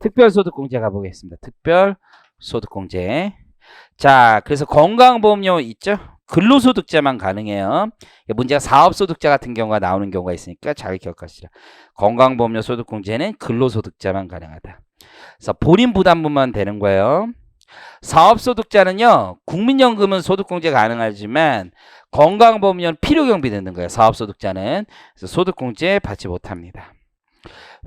특별소득공제 가보겠습니다. 특별소득공제. 자, 그래서 건강보험료 있죠? 근로소득자만 가능해요. 문제가 사업소득자 같은 경우가 나오는 경우가 있으니까 잘 기억하시라. 건강보험료 소득공제는 근로소득자만 가능하다. 그래서 본인 부담분만 되는 거예요. 사업소득자는요, 국민연금은 소득공제 가능하지만 건강보험료는 필요경비 드는 거예요. 사업소득자는. 그래서 소득공제 받지 못합니다.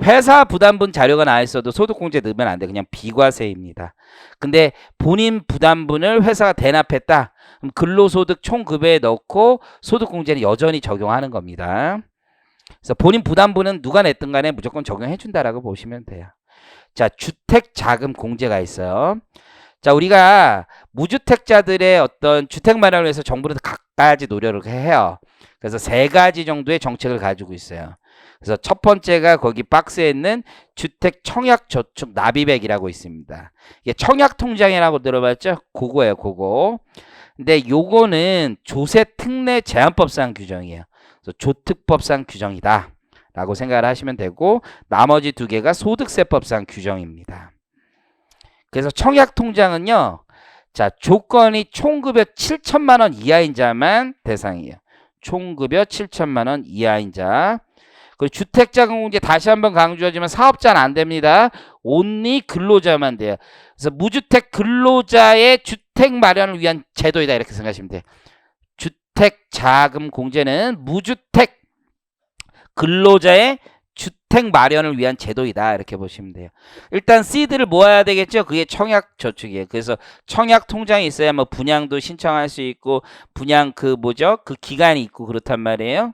회사 부담분 자료가 나와 있어도 소득공제 넣으면 안 돼. 그냥 비과세입니다. 근데 본인 부담분을 회사가 대납했다. 그럼 근로소득 총급여에 넣고 소득공제는 여전히 적용하는 겁니다. 그래서 본인 부담분은 누가 냈든 간에 무조건 적용해 준다라고 보시면 돼요. 자, 주택 자금 공제가 있어요. 자, 우리가 무주택자들의 어떤 주택 마련을 위해서 정부는 각가지 노력을 해요. 그래서 세 가지 정도의 정책을 가지고 있어요. 그래서 첫 번째가 거기 박스에 있는 주택 청약 저축 납입액이라고 있습니다. 이게 청약 통장이라고 들어봤죠? 그거예요, 그거. 근데 요거는 조세 특례 제한법상 규정이에요. 그래서 조특법상 규정이다. 라고 생각을 하시면 되고 나머지 두 개가 소득세법상 규정입니다. 그래서 청약 통장은요. 자, 조건이 총급여 7천만 원 이하인 자만 대상이에요. 총급여 7천만 원 이하인 자. 그리고 주택자금공제 다시 한번 강조하지만 사업자는 안 됩니다. 온리 근로자만 돼요. 그래서 무주택 근로자의 주택 마련을 위한 제도이다 이렇게 생각하시면 돼요. 주택 자금 공제는 무주택 근로자의 주택 마련을 위한 제도이다 이렇게 보시면 돼요. 일단 시드를 모아야 되겠죠. 그게 청약 저축이에요. 그래서 청약 통장이 있어야 뭐 분양도 신청할 수 있고 분양 그 뭐죠? 그 기간이 있고 그렇단 말이에요.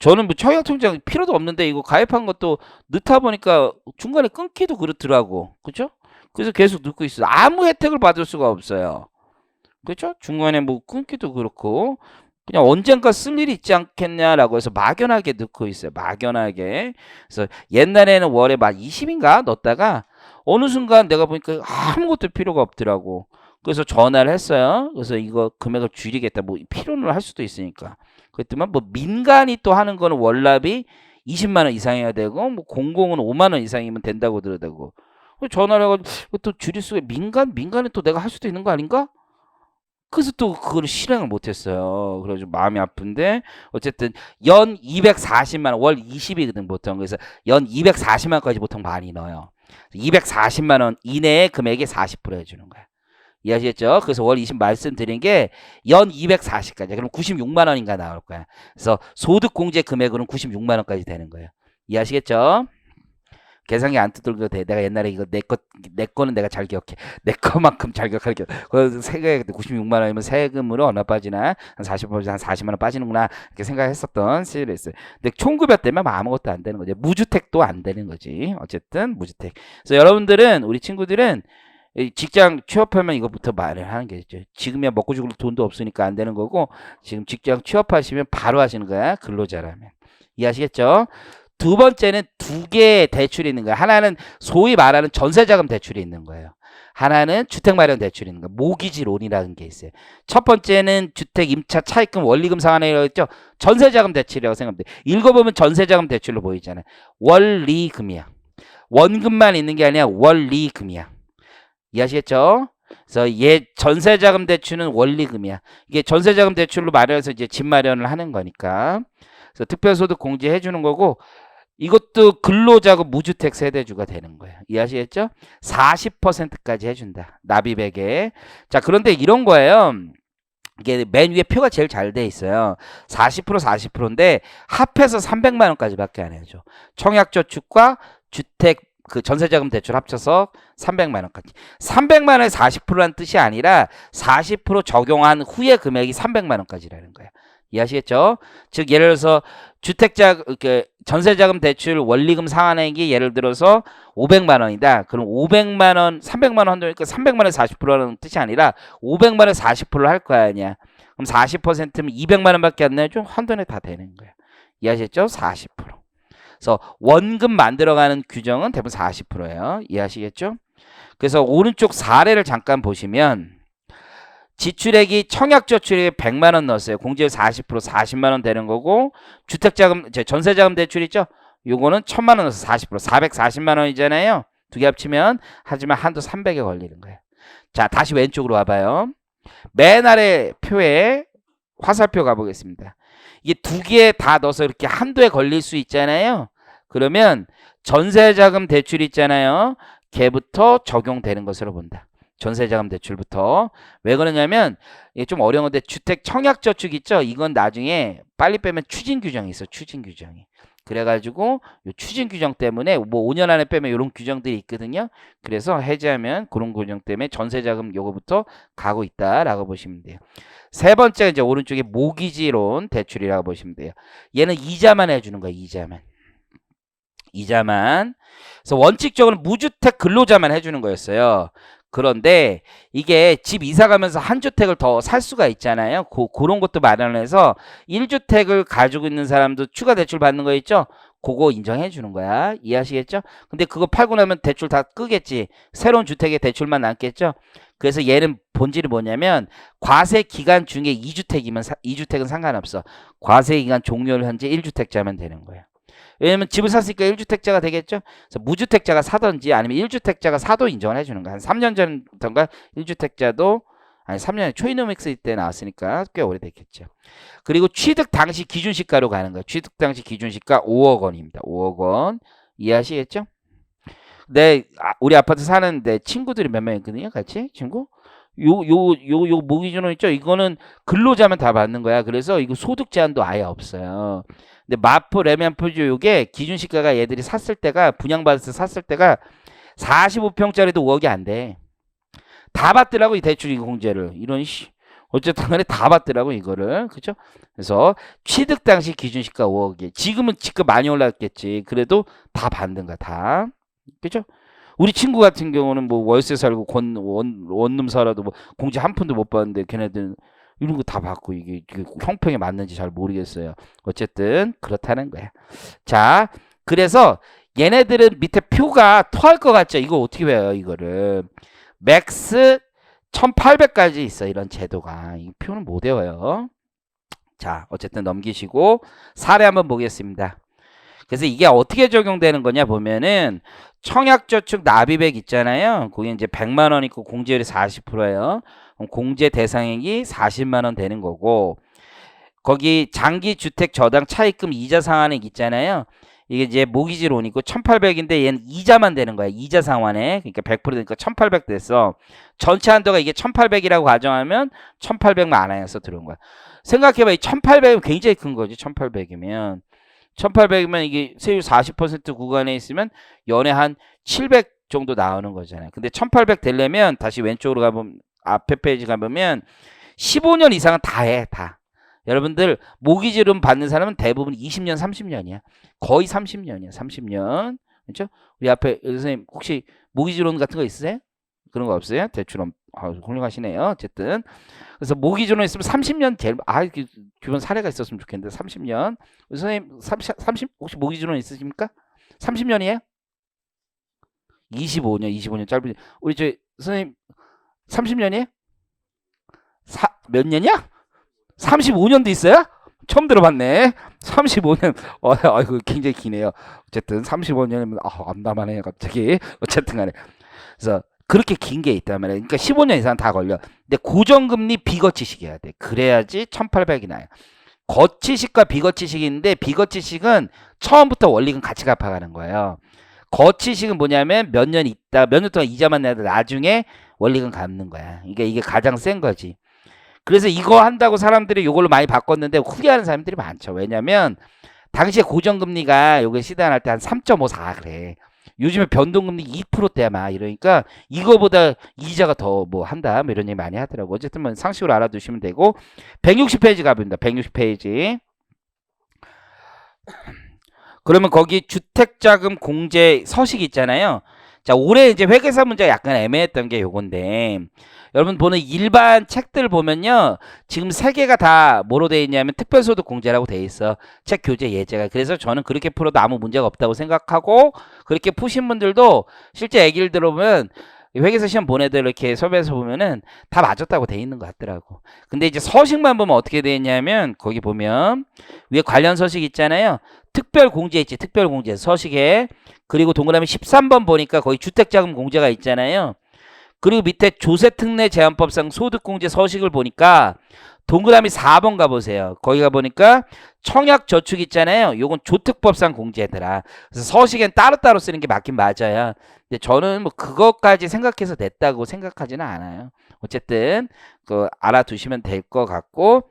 저는 뭐 청약 통장 필요도 없는데 이거 가입한 것도 넣다 보니까 중간에 끊기도 그렇더라고. 그죠? 그래서 계속 넣고 있어요. 아무 혜택을 받을 수가 없어요. 그죠? 중간에 뭐 끊기도 그렇고 그냥 언젠가 쓸 일이 있지 않겠냐라고 해서 막연하게 넣고 있어요. 막연하게. 그래서 옛날에는 월에 막 20인가 넣었다가 어느 순간 내가 보니까 아무것도 필요가 없더라고. 그래서 전화를 했어요. 그래서 이거 금액을 줄이겠다. 뭐 필요는 할 수도 있으니까. 그랬더만 뭐 민간이 또 하는 거는 월납이 20만 원 이상이어야 되고 뭐 공공은 5만 원 이상이면 된다고 그러더라고. 전화를 해가지고 또 줄일 수가 민간 민간에 또 내가 할 수도 있는 거 아닌가? 그래서 또 그걸 실행을 못했어요. 그래가지고 마음이 아픈데 어쨌든 연 240만 원, 월 20이거든 보통. 그래서 연 240만 원까지 보통 많이 넣어요. 240만 원 이내의 금액의 40% 해주는 거야. 이해하시겠죠? 그래서 월 20 말씀드린 게 연 240까지. 그럼 96만 원인가 나올 거야. 그래서 소득 공제 금액으로는 96만 원까지 되는 거예요. 이해하시겠죠? 계산기 안 두들겨도 돼. 내가 옛날에 이거 내 거, 내 거는 내가 잘 기억해. 내 거만큼 잘 기억할 게. 그 세금 96만 원이면 세금으로 얼마 빠지나? 한 40%, 한 40만 원 빠지는구나. 이렇게 생각했었던 시절이 있어요. 근데 총급여 때문에 뭐 아무것도 안 되는 거지. 무주택도 안 되는 거지. 어쨌든 무주택. 그래서 여러분들은, 우리 친구들은 이 직장 취업하면 이것부터 말을 하는 게 있죠. 지금이야 먹고 죽을 돈도 없으니까 안 되는 거고, 지금 직장 취업하시면 바로 하시는 거야. 근로자라면. 이해하시겠죠? 두 번째는 두 개의 대출이 있는 거예요. 하나는 소위 말하는 전세자금 대출이 있는 거예요. 하나는 주택 마련 대출이 있는 거예요. 모기지 론이라는 게 있어요. 첫 번째는 주택 임차 차입금 원리금 상환이라고 했죠. 전세자금 대출이라고 생각하면 돼요. 읽어보면 전세자금 대출로 보이잖아요. 원리금이야. 원금만 있는 게 아니라 원리금이야. 이해하시겠죠? 그래서 얘 전세자금 대출은 원리금이야. 이게 전세자금 대출로 마련해서 이제 집 마련을 하는 거니까. 그래서 특별소득 공제해 주는 거고 이것도 근로자금 무주택 세대주가 되는 거예요. 이해하시겠죠? 40%까지 해준다. 납입액에. 자, 그런데 이런 거예요. 이게 맨 위에 표가 제일 잘 돼 있어요. 40% 40%인데 합해서 300만 원까지밖에 안 해줘. 청약저축과 주택 그 전세자금 대출 합쳐서 300만 원까지. 300만 원에 40%란 뜻이 아니라 40% 적용한 후의 금액이 300만 원까지라는 거예요. 이해하시겠죠? 즉 예를 들어서 주택자 그 전세자금 대출 원리금 상환액이 예를 들어서 500만 원이다. 그럼 500만 원, 300만 원 한도니까 300만 원에 40%라는 뜻이 아니라 500만 원에 40%를 할 거야 아니야. 그럼 40%면 200만 원밖에 안 내줘. 한돈에 다 되는 거야. 이해하셨죠? 40%. 그래서 원금 만들어가는 규정은 대부분 40%예요. 이해하시겠죠? 그래서 오른쪽 사례를 잠깐 보시면 지출액이 청약 저축액에 100만 원 넣었어요. 공제율 40% 40만 원 되는 거고 주택 자금 전세 자금 대출 있죠? 요거는 1000만 원 넣어서 40% 440만 원이잖아요. 두 개 합치면 하지만 한도 300에 걸리는 거예요. 자, 다시 왼쪽으로 와 봐요. 맨 아래 표에 화살표 가보겠습니다. 이게 두 개 다 넣어서 이렇게 한도에 걸릴 수 있잖아요. 그러면 전세자금 대출 있잖아요. 걔부터 적용되는 것으로 본다. 전세자금 대출부터 왜 그러냐면 이게 좀 어려운데 주택 청약저축 있죠? 이건 나중에 빨리 빼면 추진 규정이 있어. 추진 규정이. 그래가지고 요 추진 규정 때문에 뭐 5년 안에 빼면 이런 규정들이 있거든요. 그래서 해제하면 그런 규정 때문에 전세자금 요거부터 가고 있다라고 보시면 돼요. 세 번째 이제 오른쪽에 모기지론 대출이라고 보시면 돼요. 얘는 이자만 해주는 거야. 이자만. 이자만. 그래서 원칙적으로 무주택 근로자만 해주는 거였어요. 그런데 이게 집 이사 가면서 한 주택을 더 살 수가 있잖아요. 고, 그런 것도 마련해서 1주택을 가지고 있는 사람도 추가 대출 받는 거 있죠? 그거 인정해 주는 거야. 이해하시겠죠? 근데 그거 팔고 나면 대출 다 끄겠지. 새로운 주택에 대출만 남겠죠? 그래서 얘는 본질이 뭐냐면 과세 기간 중에 2주택이면 2주택은 상관없어. 과세 기간 종료를 현재 1주택자면 되는 거예요. 왜냐면 집을 샀으니까 1주택자가 되겠죠? 그래서 무주택자가 사든지 아니면 1주택자가 사도 인정을 해주는 거야. 한 3년 전부터인가 1주택자도 아니 3년에 초이노믹스 때 나왔으니까 꽤 오래됐겠죠. 그리고 취득 당시 기준 시가로 가는 거예요. 취득 당시 기준 시가 5억 원입니다. 5억 원 이해하시겠죠? 내 아, 우리 아파트 사는 내 친구들이 몇 명 있거든요. 같이 친구. 요 요 요 요 모기준호 있죠? 이거는 근로자면 다 받는 거야. 그래서 이거 소득 제한도 아예 없어요. 근데 마포 레면포주 요게 기준 시가가 얘들이 샀을 때가 분양받아서 샀을 때가 45평짜리도 5억이 안 돼. 다 받더라고 이 대출 공제를. 이런 씨. 어쨌든 간에 다 받더라고 이거를. 그죠? 그래서 취득 당시 기준 시가 5억이 지금은 지금 많이 올랐겠지. 그래도 다 받는 거야 다. 그죠? 우리 친구 같은 경우는 뭐 월세 살고 권, 원, 원룸 살아도 뭐 공제 한 푼도 못 받는데 걔네들은 이런 거다 받고 이게, 이게 형평에 맞는지 잘 모르겠어요. 어쨌든 그렇다는 거야 자 그래서 얘네들은 밑에 표가 토할 것 같죠? 이거 어떻게 외워요 이거를? 맥스 1800까지 있어 이런 제도가. 이 표는 못 외워요. 자 어쨌든 넘기시고 사례 한번 보겠습니다. 그래서 이게 어떻게 적용되는 거냐 보면은 청약저축 납입액 있잖아요. 거기 이제 100만 원 있고 공제율이 40%예요. 그럼 공제 대상액이 40만 원 되는 거고 거기 장기 주택 저당 차입금 이자 상환액 있잖아요 이게 이제 모기지론이고 1800인데 얘는 이자만 되는 거야. 이자 상환에. 그러니까 100% 되니까 1800 됐어. 전체 한도가 이게 1800이라고 가정하면 1800만 안 해서 들어온 거야. 생각해 봐. 이 1800이면 굉장히 큰 거지. 1800이면. 1800이면 이게 세율 40% 구간에 있으면 연에 한 700 정도 나오는 거잖아요. 근데 1800 되려면 다시 왼쪽으로 가보면 앞에 페이지 가보면 15년 이상은 다 해. 다. 여러분들 모기지름 받는 사람은 대부분 20년, 30년이야. 거의 30년이야. 30년. 그렇죠? 우리 앞에 선생님 혹시 모기지론 같은 거 있으세요? 그런 거 없어요? 대출은 아, 훌륭하시네요. 어쨌든 그래서 모기지론 있으면 30년 제일 아 그, 주변 사례가 있었으면 좋겠는데 30년. 선생님 30, 30 혹시 모기지론 있으십니까? 30년이에요? 25년, 25년 짧은 우리 저 선생님 30년이에요? 사, 몇 년이야? 35년도 있어요? 처음 들어봤네. 35년. 어, 아이고, 굉장히 기네요. 어쨌든 35년이면, 아, 암담하네, 갑자기. 어쨌든 간에. 그래서 그렇게 긴게 말이에요. 그러니까 15년 이상 다 걸려. 근데 고정금리 비거치식이어야 돼. 그래야지 1800이 나요. 거치식과 비거치식이 있는데, 비거치식은 처음부터 원리금 같이 갚아가는 거예요. 거치식은 뭐냐면 몇 년 있다, 몇 년 동안 이자만 내도 나중에 원리금 갚는 거야. 이게, 이게 가장 센 거지. 그래서 이거 한다고 사람들이 이걸로 많이 바꿨는데 후회하는 사람들이 많죠. 왜냐면 당시에 고정금리가 요게 시단할 때 한 3.54 그래. 요즘에 변동금리 2%대야 막 이러니까 이거보다 이자가 더 뭐 한다 뭐 이런 얘기 많이 하더라고. 어쨌든 뭐 상식으로 알아두시면 되고 160페이지 가봅니다. 160페이지. 그러면 거기 주택자금 공제 서식 있잖아요. 자, 올해 이제 회계사 문제가 약간 애매했던 게 요건데 여러분 보는 일반 책들 보면요. 지금 세 개가 다 뭐로 돼 있냐면 특별소득 공제라고 돼 있어. 책 교재 예제가. 그래서 저는 그렇게 풀어도 아무 문제가 없다고 생각하고 그렇게 푸신 분들도 실제 얘기를 들어보면 회계사 시험 보내들 이렇게 섭외해서 보면은 다 맞았다고 돼 있는 것 같더라고. 근데 이제 서식만 보면 어떻게 돼 있냐면 거기 보면 위에 관련 서식 있잖아요. 특별 공제 있지. 특별 공제 서식에 그리고 동그라미 13번 보니까 거기 주택자금 공제가 있잖아요. 그리고 밑에 조세특례 제한법상 소득공제 서식을 보니까 동그라미 4번 가보세요. 거기 가보니까 청약저축 있잖아요. 요건 조특법상 공제더라. 그래서 서식엔 따로따로 쓰는 게 맞긴 맞아요. 근데 저는 뭐 그것까지 생각해서 냈다고 생각하지는 않아요. 어쨌든 그 알아두시면 될 것 같고